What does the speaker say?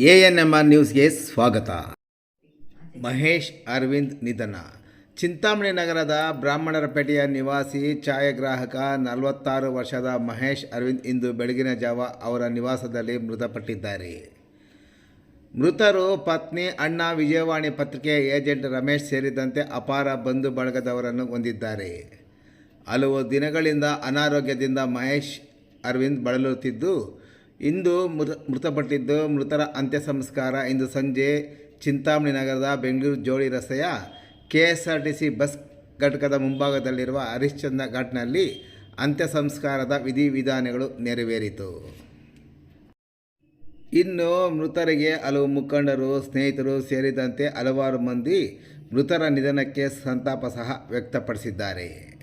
A N M R ನ್ಯೂಸ್ಗೆ ಸ್ವಾಗತ. ಮಹೇಶ್ ಅರವಿಂದ್ ನಿಧನ. ಚಿಂತಾಮಣಿ ನಗರದ ಬ್ರಾಹ್ಮಣರಪೇಟೆಯ ನಿವಾಸಿ, ಛಾಯಾಗ್ರಾಹಕ, ನಲವತ್ತಾರು ವರ್ಷದ ಮಹೇಶ್ ಅರವಿಂದ್ ಇಂದು ಬೆಳಗಿನ ಜಾವ ಅವರ ನಿವಾಸದಲ್ಲಿ ಮೃತಪಟ್ಟಿದ್ದಾರೆ. ಮೃತರು ಪತ್ನಿ ಅಣ್ಣ ವಿಜಯವಾಣಿ ಪತ್ರಿಕೆಯ ಏಜೆಂಟ್ ರಮೇಶ್ ಸೇರಿದಂತೆ ಅಪಾರ ಬಂಧು ಬಳಗದವರನ್ನು ಹೊಂದಿದ್ದಾರೆ. ಹಲವು ದಿನಗಳಿಂದ ಅನಾರೋಗ್ಯದಿಂದ ಮಹೇಶ್ ಅರವಿಂದ್ ಬಳಲುತ್ತಿದ್ದು ಇಂದು ಮೃತ, ಮೃತಪಟ್ಟಿದ್ದು ಮೃತರ ಅಂತ್ಯ ಸಂಸ್ಕಾರ ಇಂದು ಸಂಜೆ ಚಿಂತಾಮಣಿ ನಗರದ ಬೆಂಗಳೂರು ಜೋಡಿ ರಸ್ತೆಯ K S R T C bus ಘಟಕದ ಮುಂಭಾಗದಲ್ಲಿರುವ ಹರಿಶ್ಚಂದ್ರ ಘಾಟ್ನಲ್ಲಿ ಅಂತ್ಯ ಸಂಸ್ಕಾರದ ವಿಧಿವಿಧಾನಗಳು ನೆರವೇರಿತು. ಇನ್ನು ಮೃತರಿಗೆ ಹಲವು ಮುಖಂಡರು, ಸ್ನೇಹಿತರು ಸೇರಿದಂತೆ ಹಲವಾರು ಮಂದಿ ಮೃತರ ನಿಧನಕ್ಕೆ ಸಂತಾಪ ಸಹ ವ್ಯಕ್ತಪಡಿಸಿದ್ದಾರೆ.